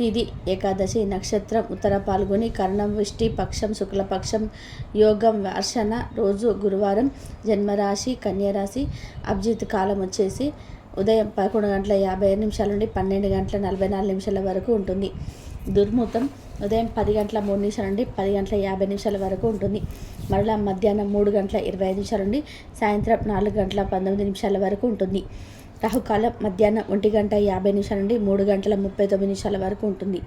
తిది ఏకాదశి నక్షత్రం ఉత్తర పాల్గొని కర్ణం వృష్టి పక్షం శుక్లపక్షం యోగం వర్షణ రోజు గురువారం జన్మరాశి కన్యరాశి అభిజిత్ కాలం వచ్చేసి ఉదయం పదకొండు గంటల యాభై ఐదు నిమిషాల నుండి పన్నెండు గంటల నలభై నాలుగు నిమిషాల వరకు ఉంటుంది. దుర్ముహూర్తం ఉదయం పది గంటల మూడు నిమిషాల నుండి పది గంటల యాభై నిమిషాల వరకు ఉంటుంది. మరలా మధ్యాహ్నం మూడు గంటల ఇరవై ఐదు నిమిషాల నుండి సాయంత్రం నాలుగు గంటల పంతొమ్మిది నిమిషాల వరకు ఉంటుంది. రాహుకాలం మధ్యాహ్నం ఒంటి గంట యాభై నిమిషాల నుండి మూడు గంటల ముప్పై తొమ్మిది నిమిషాల వరకు ఉంటుంది.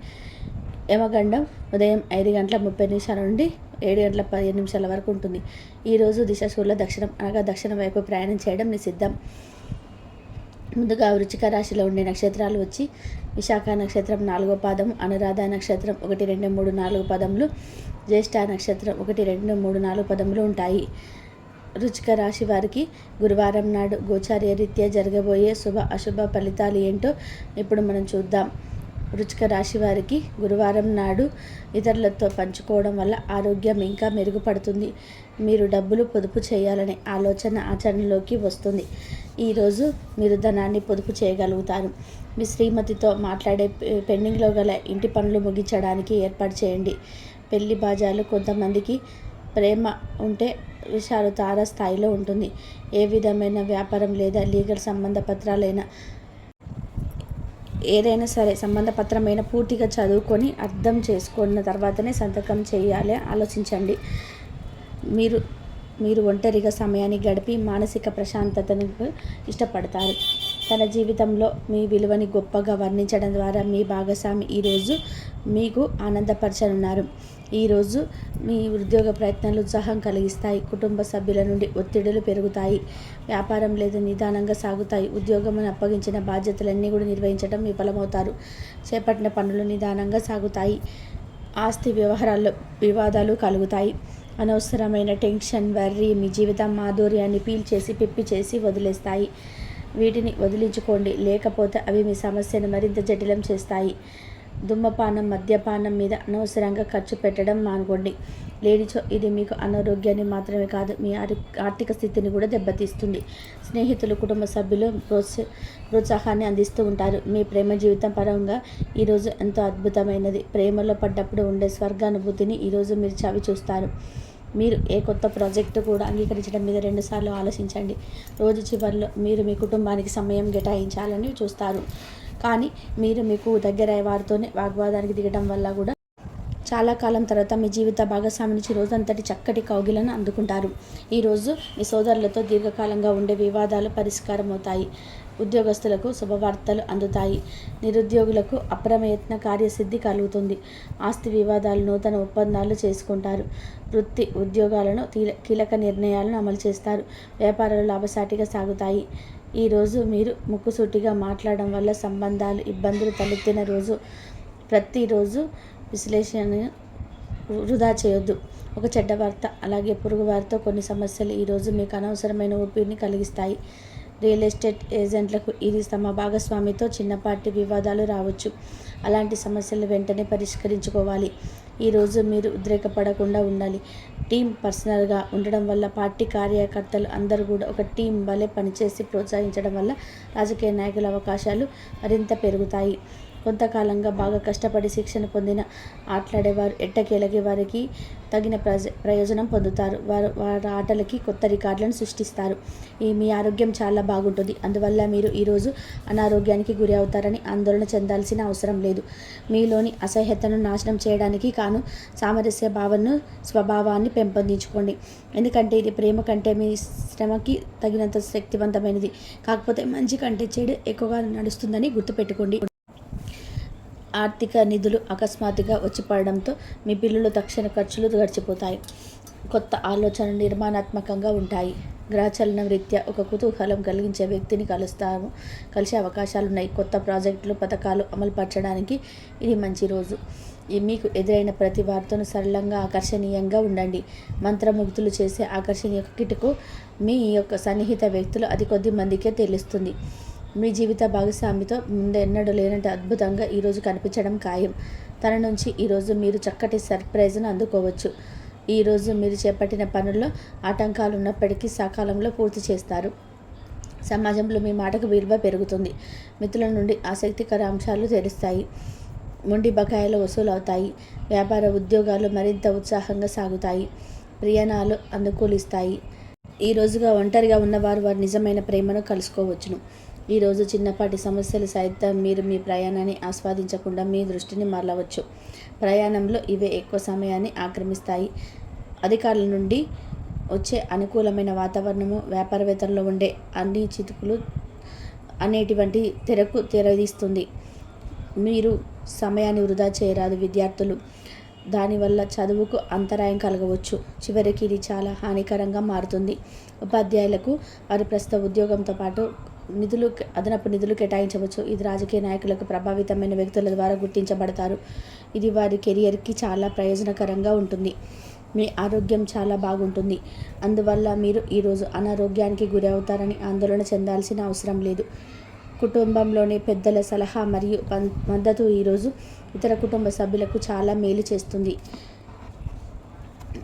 యమగండం ఉదయం ఐదు గంటల ముప్పై నిమిషాల నుండి ఏడు గంటల పదిహేను నిమిషాల వరకు ఉంటుంది. ఈరోజు దిశ దిశాశూల దక్షిణం అనగా దక్షిణం వైపు ప్రయాణం చేయడం నిషిద్ధం. ముందుగా వృచ్చిక రాశిలో ఉండే నక్షత్రాలు వచ్చి విశాఖ నక్షత్రం నాలుగో పాదం అనురాధ నక్షత్రం ఒకటి రెండు మూడు నాలుగు పదములు జ్యేష్ఠ నక్షత్రం ఒకటి రెండు మూడు నాలుగు పదములు ఉంటాయి. రుచిక రాశి వారికి గురువారం నాడు గోచార్య రీత్యా జరగబోయే శుభ అశుభ ఫలితాలు ఏంటో ఇప్పుడు మనం చూద్దాం. రుచిక రాశి వారికి గురువారం నాడు ఇతరులతో పంచుకోవడం వల్ల ఆరోగ్యం ఇంకా మెరుగుపడుతుంది. మీరు డబ్బులు పొదుపు చేయాలనే ఆలోచన ఆచరణలోకి వస్తుంది. ఈరోజు మీరు ధనాన్ని పొదుపు చేయగలుగుతారు. మీ శ్రీమతితో మాట్లాడే పెండింగ్లో గల ఇంటి పనులు ముగించడానికి ఏర్పాటు చేయండి. పెళ్ళి బాజాలు కొంతమందికి ప్రేమ ఉంటే విషయాలు తార స్థాయిలో ఉంటుంది. ఏ విధమైన వ్యాపారం లేదా లీగల్ సంబంధ పత్రాలైనా ఏదైనా సరే సంబంధ పత్రమైన పూర్తిగా చదువుకొని అర్థం చేసుకున్న తర్వాతనే సంతకం చేయాలి. ఆలోచించండి. మీరు మీరు ఒంటరిగా సమయాన్ని గడిపి మానసిక ప్రశాంతతను ఇష్టపడతారు. తన జీవితంలో మీ విలువని గొప్పగా వర్ణించడం ద్వారా మీ భాగస్వామి ఈరోజు మీకు ఆనందపరచనున్నారు. ఈరోజు మీ ఉద్యోగ ప్రయత్నాలు ఉత్సాహం కలిగిస్తాయి. కుటుంబ సభ్యుల నుండి ఒత్తిడులు పెరుగుతాయి. వ్యాపారం లేదా నిదానంగా సాగుతాయి. ఉద్యోగం అప్పగించిన బాధ్యతలన్నీ కూడా నిర్వహించడం విఫలమవుతారు. చేపట్టిన పనులు నిదానంగా సాగుతాయి. ఆస్తి వ్యవహారాల్లో వివాదాలు కలుగుతాయి. అనవసరమైన టెన్షన్ వర్రీ మీ జీవితం మాధుర్యాన్ని పీల్ చేసి పిప్పి చేసి వదిలేస్తాయి. వీటిని వదిలించుకోండి. లేకపోతే అవి మీ సమస్యను మరింత జటిలం చేస్తాయి. దుమ్మపానం మద్యపానం మీద అనవసరంగా ఖర్చు పెట్టడం మానుకోండి. లేనిచో ఇది మీకు అనారోగ్యాన్ని మాత్రమే కాదు మీ ఆర్థిక స్థితిని కూడా దెబ్బతీస్తుంది. స్నేహితులు కుటుంబ సభ్యులు ప్రోత్స ప్రోత్సాహాన్ని అందిస్తూ ఉంటారు. మీ ప్రేమ జీవితం పరంగా ఈరోజు ఎంతో అద్భుతమైనది. ప్రేమలో పడ్డప్పుడు ఉండే స్వర్గానుభూతిని ఈరోజు మీరు చవి చూస్తారు మీరు ఏ కొత్త ప్రాజెక్టు కూడా అంగీకరించడం మీద రెండుసార్లు ఆలోచించండి. రోజు చివరిలో మీరు మీ కుటుంబానికి సమయం కేటాయించాలని చూస్తారు. కానీ మీరు మీకు దగ్గర వారితోనే వాగ్వాదానికి దిగడం వల్ల కూడా చాలా కాలం తర్వాత మీ జీవిత భాగస్వామి నుంచి రోజంతటి చక్కటి కౌగిలను అందుకుంటారు. ఈరోజు మీ సోదరులతో దీర్ఘకాలంగా ఉండే వివాదాలు పరిష్కారం అవుతాయి ఉద్యోగస్తులకు శుభవార్తలు అందుతాయి. నిరుద్యోగులకు అప్రమయత్న కార్యసిద్ధి కలుగుతుంది. ఆస్తి వివాదాలు నూతన ఒప్పందాలు చేసుకుంటారు. వృత్తి ఉద్యోగాలను కీలక నిర్ణయాలను అమలు చేస్తారు. వ్యాపారాలు లాభసాటిగా సాగుతాయి. ఈరోజు మీరు ముక్కుసూటిగా మాట్లాడడం వల్ల సంబంధాలు ఇబ్బందులు తలెత్తిన రోజు ప్రతిరోజు విశ్లేషణ వృధా చేయొద్దు. ఒక చెడ్డ వార్త అలాగే పొరుగు వారితో కొన్ని సమస్యలు ఈరోజు మీకు అనవసరమైన ఒత్తిడిని కలిగిస్తాయి. రియల్ ఎస్టేట్ ఏజెంట్లకు ఇది తమ భాగస్వామితో చిన్నపాటి వివాదాలు రావచ్చు. అలాంటి సమస్యలు వెంటనే పరిష్కరించుకోవాలి. ఈరోజు మీరు ఉద్రేకపడకుండా ఉండాలి. టీం పర్సనల్గా ఉండడం వల్ల పార్టీ కార్యకర్తలు అందరూ కూడా ఒక టీం వలె పనిచేసి ప్రోత్సహించడం వల్ల రాజకీయ నాయకుల అవకాశాలు మరింత పెరుగుతాయి. కొంతకాలంగా బాగా కష్టపడి శిక్షణ పొందిన ఆటలాడేవారు ఎట్టకేలకి వారికి తగిన ప్రజ ప్రయోజనం పొందుతారు. వారు వారి ఆటలకి కొత్త రికార్డులను సృష్టిస్తారు. ఈ మీ ఆరోగ్యం చాలా బాగుంటుంది. అందువల్ల మీరు ఈరోజు అనారోగ్యానికి గురి అవుతారని ఆందోళన చెందాల్సిన అవసరం లేదు. మీలోని అసహ్యతను నాశనం చేయడానికి కాను సామరస్య భావనను స్వభావాన్ని పెంపొందించుకోండి. ఎందుకంటే ఇది ప్రేమ కంటే మీ శ్రమకి తగినంత శక్తివంతమైనది. కాకపోతే మంచి కంటే చెడు ఎక్కువగా నడుస్తుందని గుర్తుపెట్టుకోండి. ఆర్థిక నిధులు అకస్మాత్తుగా వచ్చి పడడంతో మీ బిల్లులు తక్షణ ఖర్చులు గడిచిపోతాయి. కొత్త ఆలోచనలు నిర్మాణాత్మకంగా ఉంటాయి. గ్రహచలనం రీత్యా ఒక కుతూహలం కలిగించే వ్యక్తిని కలుస్తాము. కలిసే అవకాశాలు ఉన్నాయి. కొత్త ప్రాజెక్టులు పథకాలు అమలుపరచడానికి ఇది మంచి రోజు. మీకు ఎదురైన ప్రతి వార్తను సరళంగా ఆకర్షణీయంగా ఉండండి. మంత్రముగ్ధులు చేసే ఆకర్షణీయ కిటుకు మీ యొక్క సన్నిహిత వ్యక్తులు అది కొద్ది మందికే తెలుస్తుంది. మీ జీవిత భాగస్వామితో ముందెన్నడూ లేనంటే అద్భుతంగా ఈరోజు కనిపించడం ఖాయం. తన నుంచి ఈరోజు మీరు చక్కటి సర్ప్రైజ్ను అందుకోవచ్చు. ఈరోజు మీరు చేపట్టిన పనుల్లో ఆటంకాలు ఉన్నప్పటికీ సకాలంలో పూర్తి చేస్తారు. సమాజంలో మీ మాటకు విలువ పెరుగుతుంది. మిత్రుల నుండి ఆసక్తికర అంశాలు తెలుస్తాయి. మొండి బకాయిలు వసూలవుతాయి వ్యాపార ఉద్యోగాలు మరింత ఉత్సాహంగా సాగుతాయి. ప్రయాణాలు అనుకూలిస్తాయి. ఈ రోజుగా ఒంటరిగా ఉన్నవారు వారి నిజమైన ప్రేమను కలుసుకోవచ్చును. ఈరోజు చిన్నపాటి సమస్యలు సైతం మీరు మీ ప్రయాణాన్ని ఆస్వాదించకుండా మీ దృష్టిని మరలవచ్చు. ప్రయాణంలో ఇవే ఎక్కువ సమయాన్ని ఆక్రమిస్తాయి. అధికారుల నుండి వచ్చే అనుకూలమైన వాతావరణము వ్యాపారవేత్తల్లో ఉండే అన్ని చితుకులు అనేటువంటి తెరకు తెరదీస్తుంది. మీరు సమయాన్ని వృధా చేయరాదు విద్యార్థులు. దానివల్ల చదువుకు అంతరాయం కలగవచ్చు. చివరికి ఇది చాలా హానికరంగా మారుతుంది. ఉపాధ్యాయులకు వారి ప్రస్తుత ఉద్యోగంతో పాటు నిధులు అదనపు నిధులు కేటాయించవచ్చు. ఇది రాజకీయ నాయకులకు ప్రభావితమైన వ్యక్తుల ద్వారా గుర్తించబడతారు. ఇది వారి కెరియర్కి చాలా ప్రయోజనకరంగా ఉంటుంది. మీ ఆరోగ్యం చాలా బాగుంటుంది. అందువల్ల మీరు ఈరోజు అనారోగ్యానికి గురి అవుతారని ఆందోళన చెందాల్సిన అవసరం లేదు. కుటుంబంలోని పెద్దల సలహా మరియు మద్దతు ఈరోజు ఇతర కుటుంబ సభ్యులకు చాలా మేలు చేస్తుంది.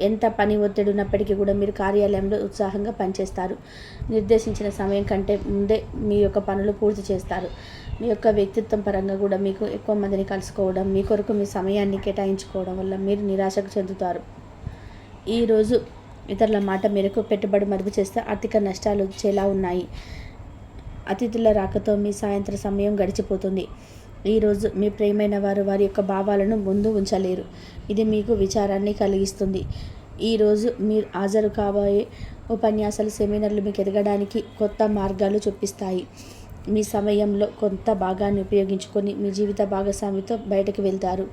ఎంత పని ఒత్తిడి ఉన్నప్పటికీ కూడా మీరు కార్యాలయంలో ఉత్సాహంగా పనిచేస్తారు. నిర్దేశించిన సమయం కంటే ముందే మీ యొక్క పనులు పూర్తి చేస్తారు. మీ యొక్క వ్యక్తిత్వం పరంగా కూడా మీకు ఎక్కువ మందిని కలుసుకోవడం మీ కొరకు మీ సమయాన్ని కేటాయించుకోవడం వల్ల మీరు నిరాశకు చెందుతారు. ఈరోజు ఇతరుల మాట మేరకు పెట్టుబడి మదుపు చేస్తే ఆర్థిక నష్టాలు వచ్చేలా ఉన్నాయి. అతిథుల రాకతో మీ సాయంత్రం సమయం గడిచిపోతుంది. ఈరోజు మీ ప్రేమైన వారు వారి యొక్క భావాలను ముందు ఉంచలేరు. ఇది మీకు విచారాన్ని కలిగిస్తుంది. ఈరోజు మీరు హాజరు కాబోయే ఉపన్యాసాలు సెమినార్లు మీకు ఎదగడానికి కొత్త మార్గాలు చూపిస్తాయి. మీ సమయంలో కొంత భాగాన్ని ఉపయోగించుకొని మీ జీవిత భాగస్వామితో బయటకు వెళ్తారు.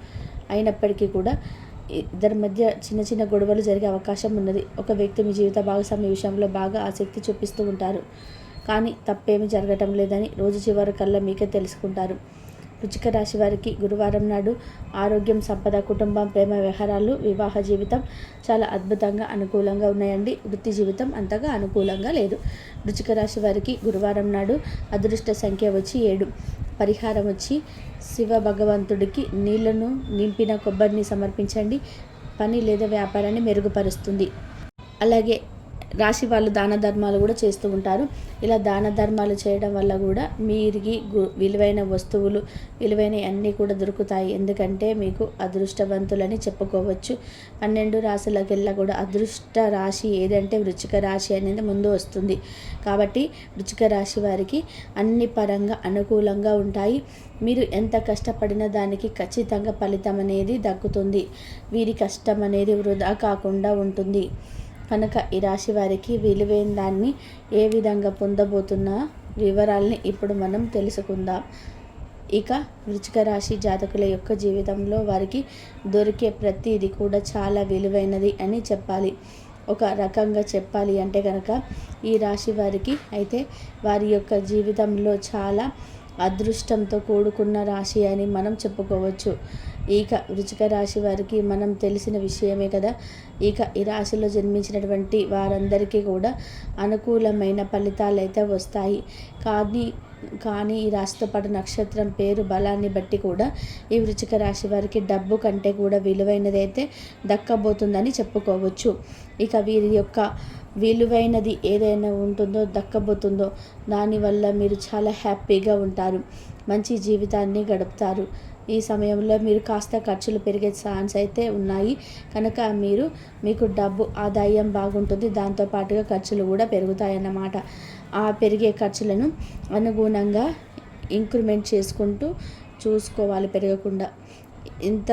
అయినప్పటికీ కూడా ఇద్దరి మధ్య చిన్న చిన్న గొడవలు జరిగే అవకాశం ఉన్నది. ఒక వ్యక్తి మీ జీవిత భాగస్వామి విషయంలో బాగా ఆసక్తి చూపిస్తూ ఉంటారు. కానీ తప్పేమీ జరగటం లేదని రోజు చివరి కల్లా మీకే తెలుసుకుంటారు. వృచ్చిక రాశి వారికి గురువారం నాడు ఆరోగ్యం సంపద కుటుంబం ప్రేమ వ్యవహారాలు వివాహ జీవితం చాలా అద్భుతంగా అనుకూలంగా ఉన్నాయండి. వృత్తి జీవితం అంతగా అనుకూలంగా లేదు. వృచ్చిక రాశి వారికి గురువారం నాడు అదృష్ట సంఖ్య వచ్చి ఏడు. పరిహారం వచ్చి శివ భగవంతుడికి నీళ్ళను నింపిన కొబ్బరిని సమర్పించండి. పని లేదా వ్యాపారాన్ని మెరుగుపరుస్తుంది. అలాగే రాశి వాళ్ళు దాన ధర్మాలు కూడా చేస్తూ ఉంటారు. ఇలా దాన ధర్మాలు చేయడం వల్ల కూడా మీరికి విలువైన వస్తువులు విలువైన అన్నీ కూడా దొరుకుతాయి. ఎందుకంటే మీకు అదృష్టవంతులని చెప్పుకోవచ్చు. పన్నెండు రాశులకెల్లా కూడా అదృష్ట రాశి ఏదంటే వృచ్చిక రాశి అనేది ముందు వస్తుంది. కాబట్టి వృచ్చిక రాశి వారికి అన్ని పరంగా అనుకూలంగా ఉంటాయి. మీరు ఎంత కష్టపడినా దానికి ఖచ్చితంగా ఫలితం అనేది దక్కుతుంది. వీరి కష్టం అనేది వృధా కాకుండా ఉంటుంది. కనుక ఈ రాశి వారికి విలువైన దాన్ని ఏ విధంగా పొందబోతున్న వివరాలని ఇప్పుడు మనం తెలుసుకుందాం. ఇక వృచిక రాశి జాతకుల యొక్క జీవితంలో వారికి దొరికే ప్రతిది కూడా చాలా విలువైనది అని చెప్పాలి. ఒక రకంగా చెప్పాలి అంటే కనుక ఈ రాశి వారికి అయితే వారి యొక్క జీవితంలో చాలా అదృష్టంతో కూడుకున్న రాశి అని మనం చెప్పుకోవచ్చు. ఇక వృచిక రాశి వారికి మనం తెలిసిన విషయమే కదా. ఇక ఈ రాశిలో జన్మించినటువంటి వారందరికీ కూడా అనుకూలమైన ఫలితాలు అయితే వస్తాయి. కానీ కానీ ఈ రాశితో పాటు నక్షత్రం పేరు బలాన్ని బట్టి కూడా ఈ వృచిక రాశి వారికి డబ్బు కంటే కూడా విలువైనదైతే దక్కబోతుందని చెప్పుకోవచ్చు. ఇక వీరి యొక్క విలువైనది ఏదైనా ఉంటుందో దక్కబోతుందో దానివల్ల మీరు చాలా హ్యాపీగా ఉంటారు. మంచి జీవితాన్ని గడుపుతారు. ఈ సమయంలో మీరు కాస్త ఖర్చులు పెరిగే ఛాన్స్ అయితే ఉన్నాయి. కనుక మీరు మీకు డబ్బు ఆదాయం బాగుంటుంది. దాంతోపాటుగా ఖర్చులు కూడా పెరుగుతాయన్నమాట. ఆ పెరిగే ఖర్చులను అనుగుణంగా ఇంక్రిమెంట్ చేసుకుంటూ చూసుకోవాలి పెరగకుండా. ఇంత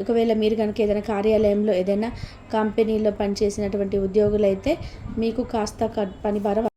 ఒకవేళ మీరు కనుక ఏదైనా కార్యాలయంలో ఏదైనా కంపెనీలో పనిచేసినటువంటి ఉద్యోగులైతే మీకు కాస్త క- పని భారం